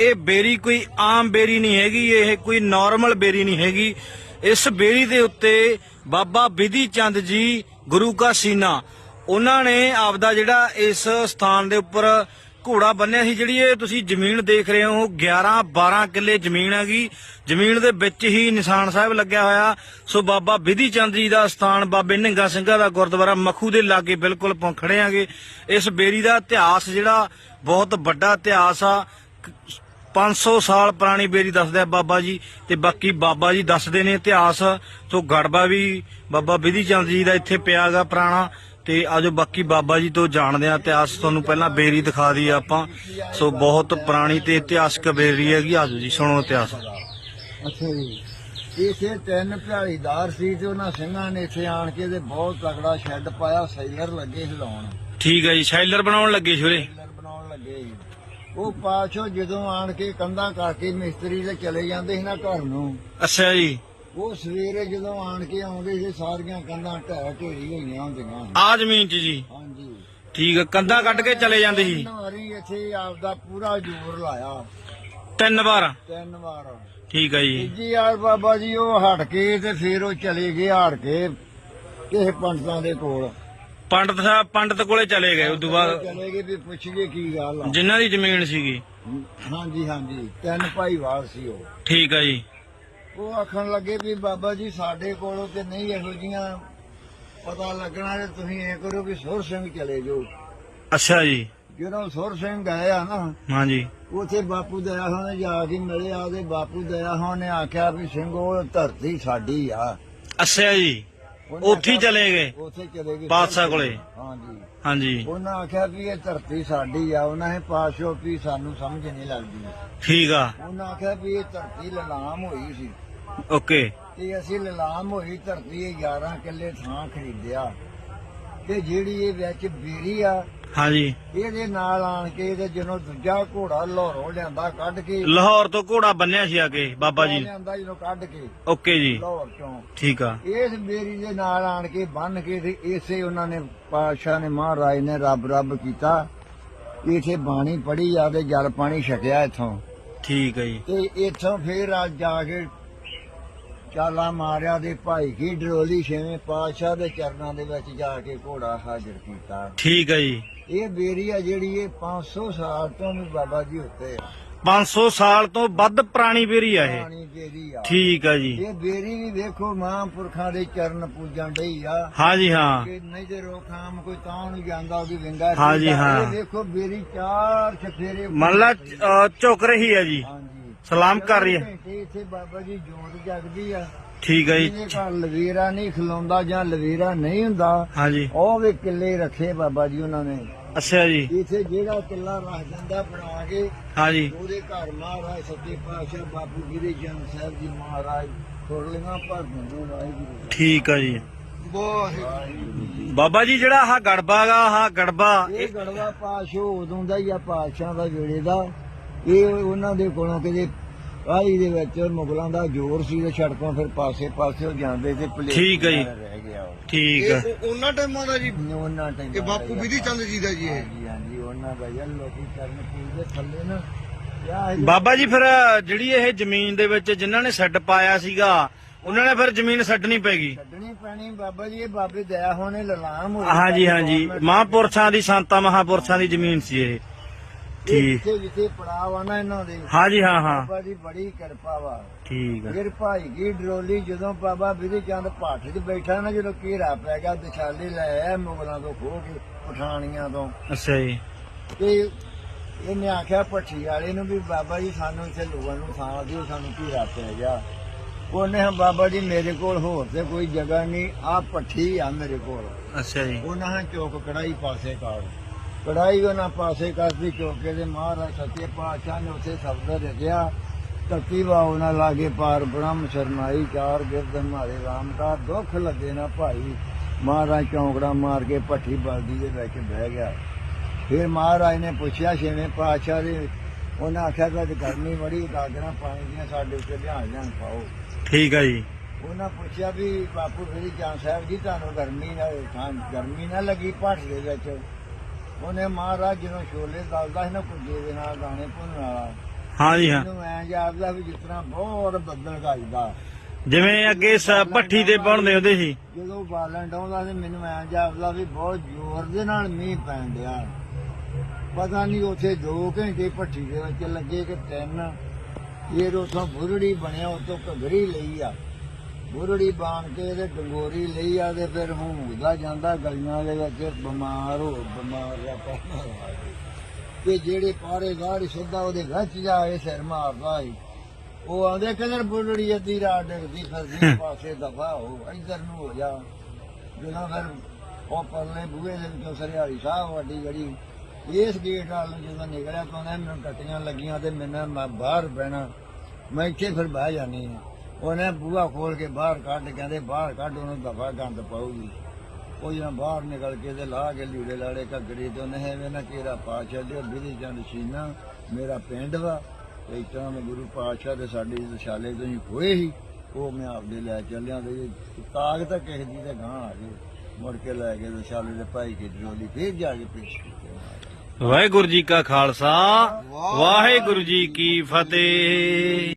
ਇਹ ਬੇਰੀ ਕੋਈ ਆਮ ਬੇਰੀ ਨਹੀਂ ਹੈਗੀ, ਇਹ ਕੋਈ ਨਾਰਮਲ ਬੇਰੀ ਨਹੀਂ ਹੈਗੀ। ਇਸ ਬੇਰੀ ਦੇ ਉੱਤੇ ਬਾਬਾ ਵਿਧੀ ਚੰਦ ਜੀ, ਗੁਰੂ ਕਾ ਸੀਨਾ। ਉਹਨਾਂ ਨੇ ਆਪਦਾ ਜਿਹੜਾ ਇਸ ਸਥਾਨ ਦੇ ਉੱਪਰ ਘੋੜਾ ਬੰਨਿਆ ਸੀ, ਜਿਹੜੀ ਇਹ ਤੁਸੀਂ ਜ਼ਮੀਨ ਦੇਖ ਰਹੇ ਹੋ 11 12 ਕਿੱਲੇ ਜ਼ਮੀਨ ਹੈਗੀ। ਜ਼ਮੀਨ ਦੇ ਵਿੱਚ ਹੀ ਨਿਸ਼ਾਨ ਸਾਹਿਬ ਲੱਗਿਆ ਹੋਇਆ। ਸੋ ਬਾਬਾ ਵਿਧੀ ਚੰਦ ਜੀ ਦਾ ਸਥਾਨ, ਬਾਬੇ ਨਿੰਗਾ ਸਿੰਘਾ ਦਾ ਗੁਰਦੁਆਰਾ ਮਖੂ ਦੇ ਲਾਗੇ ਬਿਲਕੁਲ ਪਹੁੰ- ਖੜੇ ਆਂਗੇ। ਇਸ ਬੇਰੀ ਦਾ ਇਤਿਹਾਸ ਜਿਹੜਾ ਬਹੁਤ ਵੱਡਾ ਇਤਿਹਾਸ ਆ। 500 ਸਾਲ ਪੁਰਾਣੀ ਬੇਰੀ ਦੱਸਦਾ ਬਾਬਾ ਜੀ ਤੇ ਬਾਕੀ ਬਾਬਾ ਜੀ ਦੱਸਦੇ ਨੇ ਇਤਿਹਾਸ ਸੋ ਗੜਬਾ ਵੀ ਬਾਬਾ ਵਿਧੀ ਚੰਦ ਜੀ ਦਾ ਇੱਥੇ ਪਿਆਗਾ ਪੁਰਾਣਾ ਤੇ ਆਜੋ ਬਾਕੀ ਬਾਬਾ ਜੀ ਤੋਂ ਜਾਣਦੇ ਆ ਇਤਿਹਾਸ। ਤੁਹਾਨੂੰ ਪਹਿਲਾਂ ਬੇਰੀ ਦਿਖਾ ਦਈਏ ਆਪਾਂ। ਸੋ ਬਹੁਤ ਪੁਰਾਣੀ ਤੇ ਇਤਿਹਾਸਕ ਬੇਰੀ ਹੈਗੀ। ਆਜੋ ਜੀ ਸੁਣੋ ਇਤਿਹਾਸ। ਅੱਛਾ ਜੀ। ਇਥੇ ਤਿੰਨ ਭਿਆਲੀਦਾਰ ਸੀ ਤੇ ਉਹਨਾਂ ਸਿੰਘਾਂ ਨੇ ਇੱਥੇ ਆਣ ਕੇ ਤੇ ਬਹੁਤ ਤਗੜਾ ਸ਼ੈੱਡ ਪਾਇਆ ਸੈਲਰ ਲੱਗੇ ਹਿਲਾਉਣ ਠੀਕ ਹੈ ਜੀ ਸ਼ੈਲਰ ਬਣਾਉਣ ਲੱਗੇ ਸ਼ੁਰੇ ਸੈਲਰ ਬਣਾਉਣ ਲੱਗੇ। ਉਹ ਪਾਛੋ ਜਦੋਂ ਆਣ ਕੇ ਕੰਧਾਂ ਕਰਕੇ ਮਿਸਤਰੀ ਦੇ ਚਲੇ ਜਾਂਦੇ ਸੀ ਨਾ ਘਰ ਨੂੰ। ਅੱਛਾ ਜੀ। ਉਹ ਸਵੇਰੇ ਜਦੋਂ ਆਣ ਕੇ ਆਉਂਦੇ ਸੀ ਸਾਰੀਆਂ ਕੰਧਾਂ ਢਹਿ ਢੇਰੀ ਹੋਈਆਂ ਹੁੰਦੀਆਂ ਸੀ। ਆ ਜ਼ਮੀਨ 'ਚ ਜੀ। ਹਾਂਜੀ। ਠੀਕ ਹੈ ਕੰਧਾਂ ਕੱਢ ਕੇ ਚਲੇ ਜਾਂਦੇ ਸੀ। ਤਿੰਨ ਵਾਰੀ ਇੱਥੇ ਆਪਦਾ ਪੂਰਾ ਜ਼ੋਰ ਲਾਇਆ। ਤਿੰਨ ਵਾਰ? ਤਿੰਨ ਵਾਰ। ਠੀਕ ਹੈ ਜੀ। ਤੀਜੀ ਵਾਰ ਬਾਬਾ ਜੀ ਉਹ ਹਟ ਕੇ ਤੇ ਫਿਰ ਉਹ ਚਲੇ ਗਏ ਹਾਰ ਕੇ ਕਿਸੇ ਪੰਡਤਾਂ ਦੇ ਕੋਲ। ਪੰਡਤ ਸਾਹਿਬ ਪੰਡਤ ਕੋਲੇ ਚਲੇ ਗਏ ਉਦੋਂ ਬਾਅਦ ਚਲੇ ਗਏ ਵੀ ਪੁੱਛੀਏ ਕੀ ਗੱਲ ਆ। ਜਿਨ੍ਹਾਂ ਦੀ ਜ਼ਮੀਨ ਸੀਗੀ। ਹਾਂਜੀ ਹਾਂਜੀ। ਤਿੰਨ ਭਾਈਵਾਲ ਸੀ ਉਹ। ਠੀਕ ਹੈ ਜੀ। ਉਹ ਆਖਣ ਲੱਗੇ ਵੀ ਬਾਬਾ ਜੀ ਸਾਡੇ ਕੋਲੋਂ ਤੇ ਨਹੀਂ ਇਹੋ ਜੀਆਂ ਪਤਾ ਲੱਗਣਾ ਤੇ ਤੁਸੀਂ ਇਹ ਕਰੋ ਵੀ ਸੁਰ ਸਿੰਘ ਚਲੇ ਜਾਓ। ਅੱਛਾ ਜੀ। ਜਦੋਂ ਸੁਰ ਸਿੰਘ ਗਏ ਆ ਨਾ ਹਾਂਜੀ। ਉਥੇ ਬਾਪੂ ਦਇਆ ਹੋਂ ਨੇ ਜਾ ਕੇ ਮਿਲੇ ਆ ਤੇ ਬਾਪੂ ਦਇਆ ਹੋਂ ਨੇ ਆਖਿਆ ਵੀ ਸਿੰਘ ਉਹ ਧਰਤੀ ਸਾਡੀ ਆ। ਅੱਛਾ ਜੀ। ਉੱਥੇ ਹੀ ਚਲੇ ਗਏ। ਉੱਥੇ ਚਲੇ ਗਏ। ਬਾਦਸ਼ਾਹ ਕੋਲੇ। ਹਾਂਜੀ। ਹਾਂਜੀ। ਉਹਨਾਂ ਆਖਿਆ ਵੀ ਇਹ ਧਰਤੀ ਸਾਡੀ ਆ ਉਹਨਾਂ ਨੇ ਪਾਸ਼ੋ ਵੀ ਸਾਨੂੰ ਸਮਝ ਨਹੀਂ ਲੱਗਦੀ। ਠੀਕ ਆ। ਉਹਨਾਂ ਆਖਿਆ ਵੀ ਇਹ ਧਰਤੀ ਲਲਾਮ ਹੋਈ ਸੀ। ਓਕੇ। ਤੇ ਅਸੀਂ ਲਲਾਮ ਹੋਈ ਧਰਤੀ ਇਹ 11 ਕਿੱਲੇ ਥਾਂ ਖਰੀਦਿਆ। ਤੇ ਜਿਹੜੀ ਇਹ ਵਿੱਚ ਬੇਰੀ ਆ ਹਾਂਜੀ। ਇਹਦੇ ਨਾਲ ਆਣ ਕੇ ਤੇ ਜਦੋਂ ਦੂਜਾ ਘੋੜਾ ਲਾਹੌਰੋਂ ਲਿਆਂਦਾ ਕੱਢ ਕੇ। ਲਾਹੌਰ ਤੋਂ ਘੋੜਾ ਬੰਨਿਆ ਸੀ ਆ ਕੇ ਬਾਬਾ ਜੀ। ਲਿਆਂਦਾ ਜਦੋਂ ਕੱਢ ਕੇ। ਓਕੇ ਜੀ। ਲਾਹੌਰ ਚੋਂ। ਠੀਕ ਆ। ਇਸ ਬੇਰੀ ਦੇ ਨਾਲ ਆਣ ਕੇ ਬੰਨ ਕੇ ਤੇ ਇਸੇ ਉਹਨਾਂ ਨੇ ਪਾਤਸ਼ਾਹ ਨੇ ਮਹਾਰਾਜ ਨੇ ਰੱਬ ਰੱਬ ਕੀਤਾ। ਇਥੇ ਬਾਣੀ ਪੜੀ ਆ ਤੇ ਜਲ ਪਾਣੀ ਛਕਿਆ ਇਥੋਂ। ਠੀਕ ਹੈ ਜੀ। ਤੇ ਇਥੋਂ ਫੇਰ ਅੱਜ ਜਾ ਕੇ ਚਾਲਾ ਮਾਰਿਆ ਦੇ ਭਾਈ ਕੀ ਡਰੋਲੀ ਛੇਵੇਂ ਪਾਤਸ਼ਾਹ ਦੇ ਚਰਨਾਂ ਦੇ ਵਿੱਚ ਜਾ ਕੇ ਘੋੜਾ ਹਾਜ਼ਰ ਕੀਤਾ। ਠੀਕ ਹੈ ਜੀ। ਇਹ ਬੇਰੀ ਆ ਜਿਹੜੀ ਇਹ 500 ਸਾਲ ਤੋਂ ਵੀ ਬਾਬਾ ਜੀ ਉੱਤੇ ਆ। 500 ਸਾਲ ਤੋਂ ਵੱਧ ਪੁਰਾਣੀ ਬੇਰੀ ਆ ਇਹ। ਪੁਰਾਣੀ ਬੇਰੀ ਆ। ਠੀਕ ਆ ਜੀ। ਇਹ ਬੇਰੀ ਵੀ ਵੇਖੋ ਮਹਾਂਪੁਰਖਾਂ ਦੇ ਚਰਨ ਪੂਜਣ ਡਈ ਆ। ਹਾਂਜੀ ਹਾਂ। ਕਿ ਨਹੀਂ ਤੇ ਰੋਖਾਮ ਕੋਈ ਤਾਂ ਨੂੰ ਜਾਂਦਾ ਉਹਦੀ ਵਿੰਗਾ ਹਾਂਜੀ, ਸੀਗਾ। ਹਾਂ। ਇਹ ਵੇਖੋ ਬੇਰੀ ਚਾਰ ਚਫੇਰੇ ਮੰਨ ਲਾ ਅ, ਝੁਕ ਰਹੀ ਹੈ ਜੀ। ਹਾਂਜੀ ਸਲਾਮ ਕਰ ਰਹੀ ਹੈ। ਘੰਟੇ ਇੱਥੇ ਬਾਬਾ ਜੀ ਜੋਤ ਜਗਦੀ ਆ। ਠੀਕ ਹੈ ਜੀ। ਜਿਹਦੇ ਘਰ ਲਵੇਰਾ ਨਹੀਂ ਖਲੋਂਦਾ ਜਾਂ ਲਵੇਰਾ ਨਹੀਂ ਹੁੰਦਾ ਹਾਂਜੀ। ਉਹ ਵੀ ਕਿੱਲੇ ਰੱਖੇ ਬਾਬਾ ਜੀ ਉਹਨਾਂ ਨੇ। ਅੱਛਾ ਜੀ। ਇੱਥੇ ਜਿਹੜਾ ਕਿੱਲਾ ਰੱਖ ਦਿੰਦਾ ਬਣਾ ਕੇ ਹਾਂਜੀ। ਉਹਦੇ ਘਰ ਮਹਾਰਾਜ ਸੱਚੇ ਪਾਤਸ਼ਾਹ ਬਾਪੂ ਜੀ ਦੇ ਜਨ ਸਾਹਿਬ ਜੀ ਮਹਾਰਾਜ ਖੁਰਲੀਆਂ ਭਰ ਦਿੰਦੇ ਵਾਹਿਗੁਰੂ ਠੀਕ ਆ ਜੀ। ਵਾਹਿਗੁਰੂ। ਬਾਬਾ ਜੀ ਜਿਹੜਾ ਆਹ ਗੜਬਾ ਗਾ ਆਹ ਗੜਬਾ ਇਹ ਗੜਵਾ ਪਾਸ਼ੋ ਉਦੋਂ ਦਾ ਹੀ ਆ ਪਾਤਸ਼ਾਹ ਦਾ ਵੇਲੇ ਦਾ। ਇਹ ਉਹਨਾਂ ਦੇ ਕੋਲੋਂ ਕਿਤੇ ਆਹੀ ਦੇ ਵਿੱਚ ਮੁਗਲਾਂ ਦਾ ਜ਼ੋਰ ਸੀ ਤੇ ਸੜਕੋਂ ਫਿਰ ਪਾਸੇ ਪਾਸੇ ਜਾਂਦੇ ਤੇ ਪਲੇਟ ਠੀਕ ਹੈ ਜੀ। ਰਹਿ ਗਿਆ ਉਹ। ਠੀਕ ਆ। ਇਹ ਉਹਨਾਂ ਟਾਈਮਾਂ ਦਾ ਜੀ? ਉਹਨਾਂ ਟਾਈਮ ਇਹ ਬਾਪੂ ਵਿਧੀ ਚੰਦ ਜੀ ਦਾ ਜੀ ਇਹ। ਹਾਂਜੀ ਹਾਂਜੀ ਉਹਨਾਂ ਦਾ ਯਾਰ ਲੋਕੀ ਕਰਨ ਪੂਜਦੇ ਥੱਲੇ ਨਾ। ਯਾ ਬਾਬਾ ਜੀ ਫਿਰ ਜਿਹੜੀ ਇਹ ਜ਼ਮੀਨ ਦੇ ਵਿੱਚ ਜਿਨ੍ਹਾਂ ਨੇ ਸੈੱਟ ਪਾਇਆ ਸੀਗਾ ਉਹਨਾਂ ਨੇ ਫਿਰ ਜ਼ਮੀਨ ਛੱਡਣੀ ਪੈਗੀ। ਛੱਡਣੀ ਪੈਣੀ ਬਾਬਾ ਜੀ ਇਹ ਬਾਬੇ ਦਇਆ ਹੋਣੇ ਲਲਾਮ ਹੋਈ ਹਾਂਜੀ ਹਾਂਜੀ। ਮਹਾਂਪੁਰਸ਼ਾਂ ਦੀ ਸੰਤਾਂ ਮਹਾਂਪੁਰਸ਼ਾਂ ਦੀ ਜ਼ਮੀਨ ਸੀ ਇਹ। ਠੀਕ। ਜਿੱਥੇ ਜਿੱਥੇ ਪੜਾਵਾ ਨਾ ਇਹਨਾਂ ਦੇ ਹਾਂਜੀ ਹਾਂ ਹਾਂ। ਬਾਬਾ ਦੀ ਬੜੀ ਕਿਰਪਾ ਵਾ। ਠੀਕ ਆ। ਫਿਰ ਭਾਈ ਕੀ ਡਰੋਲੀ ਜਦੋਂ ਬਾਬਾ ਚੰਦ ਭਾਠ 'ਚ ਬੈਠਾ ਨਾ ਜਦੋਂ ਘੇਰਾ ਪੈ ਗਿਆ ਦਿਸ਼ਾਲੇ ਲੈ ਆਇਆ ਮੁਗਲਾਂ ਤੋਂ ਖੋਹ ਕੇ ਪਠਾਨੀਆਂ ਤੋਂ। ਅੱਛਾ ਜੀ। ਤੇ ਇਹਨੇ ਆਖਿਆ ਭੱਠੀ ਵਾਲੇ ਨੂੰ ਵੀ ਬਾਬਾ ਜੀ ਸਾਨੂੰ ਇੱਥੇ ਲੋਕਾਂ ਨੂੰ ਥਾਂ ਦਿਓ ਸਾਨੂੰ ਘੇਰਾ ਪੈ ਗਿਆ। ਉਹਨੇ ਕਿਹਾ, ਬਾਬਾ ਜੀ ਮੇਰੇ ਕੋਲ ਹੋਰ ਤੇ ਕੋਈ ਜਗ੍ਹਾ ਨਹੀਂ ਆ ਭੱਠੀ ਆ ਮੇਰੇ ਕੋਲ। ਅੱਛਾ ਜੀ। ਉਹਨਾਂ ਨੇ ਚੌਕ ਕੜਾਈ ਪਾਸੇ ਕਰ। ਕੜਾਈ ਉਹਨਾਂ ਪਾਸੇ ਕਰਦੀ ਚੌਕੇ ਦੇ ਮਹਾਰਾਜ ਸੱਚੇ ਪਾਤਸ਼ਾਹ ਨੇ ਉੱਥੇ ਸ਼ਬਦ ਰਖਿਆ ਤੱਕੀ ਉਹਨਾਂ ਲਾਗੇ ਪਾਰ ਬ੍ਰਹਮ ਸ਼ਰਮਾਈ ਚਾਰ ਗਿਰਦ ਮਾਰੇ ਰਾਮ ਦਾ ਦੁੱਖ ਲੱਗੇ ਨਾ ਭਾਈ। ਮਹਾਰਾਜ ਚੌਂਕੜਾ ਮਾਰ ਕੇ ਭੱਠੀ ਬਲਦੀ ਦੇ ਵਿੱਚ ਬਹਿ ਗਿਆ। ਫਿਰ ਮਹਾਰਾਜ ਨੇ ਪੁੱਛਿਆ ਛੇਵੇਂ ਪਾਤਸ਼ਾਹ ਦੇ ਉਹਨਾਂ ਆਖਿਆ ਕਿ ਗਰਮੀ ਬੜੀ ਗਾਗਰਾਂ ਪਾਣੀ ਦੀਆਂ ਸਾਡੇ ਉੱਤੇ ਧਿਆਨ ਧਿਆਨ ਪਾਓ ਠੀਕ ਆ ਜੀ। ਉਹਨਾਂ ਪੁੱਛਿਆ ਵੀ ਬਾਪੂ ਮੇਰੀ ਜਾਨ ਸਾਹਿਬ ਜੀ ਤੁਹਾਨੂੰ ਗਰਮੀ ਨਾ ਗਰਮੀ ਨਾ ਲੱਗੀ ਭੱਠ ਦੇ ਵਿੱਚ? ਉਹਨੇ ਮਹਾਰਾਜ ਜਦੋਂ ਛੋਲੇ ਦਲਦਾ ਸੀ ਨਾ ਕੁੱਜੇ ਦੇ ਨਾਲ ਦਾਣੇ ਭੁੰਨਣ ਵਾਲਾ। ਹਾਂ ਜੀ ਹਾਂ। ਮੈਨੂੰ ਐਂ ਜਾਪਦਾ ਵੀ ਜਿਸ ਤਰ੍ਹਾਂ ਬਹੁਤ ਬੱਦਲ ਗਾਜਦਾ। ਜਿਵੇਂ ਅੱਗੇ ਸ- ਭੱਠੀ ਤੇ ਪਾਉਂਦੇ ਹੁੰਦੇ ਸੀ। ਜਦੋਂ ਬਾਲਣ ਡਾਉਂਦਾ ਤੇ ਮੈਨੂੰ ਐਂ ਜਾਪਦਾ ਵੀ ਬਹੁਤ ਜ਼ੋਰ ਦੇ ਨਾਲ ਮੀਂਹ ਪੈਣ ਡਿਆ। ਪਤਾ ਨਹੀਂ ਉੱਥੇ 2 ਘੰਟੇ ਭੱਠੀ ਦੇ ਵਿੱਚ ਲੱਗੇ ਕਿ ਤਿੰਨ। ਇਹ ਉਥੋਂ ਬੁਰੜੀ ਬਣਿਆ ਉਤੋਂ ਘਗਰੀ ਲਈ ਆ। ਬੁਰੜੀ ਬਾਣ ਕੇ ਤੇ ਡੰਗੋਰੀ ਲਈ ਆ ਤੇ ਫਿਰ ਹੁੰਦਾ ਜਾਂਦਾ ਗਲੀਆਂ ਦੇ ਵਿੱਚ ਬਿਮਾਰ ਹੋ ਬਿਮਾਰ ਦਾ ਪੈਣਾ ਤੇ ਜਿਹੜੇ ਪਾਰੇ ਗਾੜੀ ਸਿੱਧਾ ਉਹਦੇ ਵਿੱਚ ਜਾਏ ਸਿਰ ਮਾਰਦਾ ਏ ਉਹ ਆਂਦੇ ਕਿਧਰ ਬੁਰੜੀ ਅੱਧੀ ਰਾਤ ਡਿੱਗਦੀ ਫਿਰਦੀ ਪਾਸੇ ਦਫਾ ਹੋ ਇੱਧਰ ਨੂੰ ਹੋ ਜਾ। ਜਦੋਂ ਫਿਰ ਉਹ ਪਰਲੇ ਬੂਹੇ ਦੇ ਵਿੱਚੋਂ ਸਰਿਆਲੀ ਸਾਹਿਬ ਵੱਡੀ ਗੜੀ ਇਸ ਗੇਟ ਵੱਲ ਨੂੰ ਜਦੋਂ ਨਿਕਲਿਆ ਤਾਂ ਉਹਨੇ ਮੈਨੂੰ ਟੱਟੀਆਂ ਲੱਗੀਆਂ ਤੇ ਮੈਨੂੰ ਬਾਹਰ ਬਹਿਣਾ। ਮੈਂ ਇੱਥੇ ਫਿਰ ਬਹਿ ਜਾਨੀ ਆ ਉਹਨੇ ਬੂਹਾ ਖੋਲ ਕੇ ਬਾਹਰ ਕੱਢ ਕਹਿੰਦੇ ਬਾਹਰ ਕੱਢ ਉਹਨੂੰ ਦਫਾ ਗੰਦ ਪਾਉਗੀ ਉਹ ਜਦੋਂ ਬਾਹਰ ਨਿਕਲ ਕੇ ਤੇ ਲਾਹ ਕੇ ਲੀੜੇ ਲਾੜੇ ਘੱਗਰੇ ਤੇ ਉਹਨੇ ਐਵੇਂ ਨਾ ਕਿਹੜਾ ਪਾ ਛੱਡਿਆ ਬਿਧੀ ਚੰਦ ਸੀਨਾ ਮੇਰਾ ਪਿੰਡ ਵਾ। ਤੇ ਤਰ੍ਹਾਂ ਮੈਂ ਗੁਰੂ ਪਾਤਸ਼ਾਹ ਦੇ ਸਾਡੇ ਦਸ਼ਾਲੇ ਤੋਂ ਹੀ ਹੋਏ ਸੀ। ਉਹ ਮੈਂ ਆਪਦੇ ਲੈ ਚੱਲਿਆ ਤੇ ਕਾਗ ਤਾਂ ਕਿਸੇ ਦੀ ਤੇ ਗਾਂ ਆ ਗਏ ਮੁੜ ਕੇ ਲੈ ਕੇ ਦਸ਼ਾਲੇ ਦੇ ਭਾਈ ਕੀ ਡਰੋਲੀ ਫੇਰ ਜਾ ਕੇ ਪੇਸ਼ ਕੀਤੀ ਵਾਹਿਗੁਰੂ ਜੀ ਕਾ ਖਾਲਸਾ ਵਾਹਿਗੁਰੂ ਜੀ ਕੀ ਫਤਿਹ।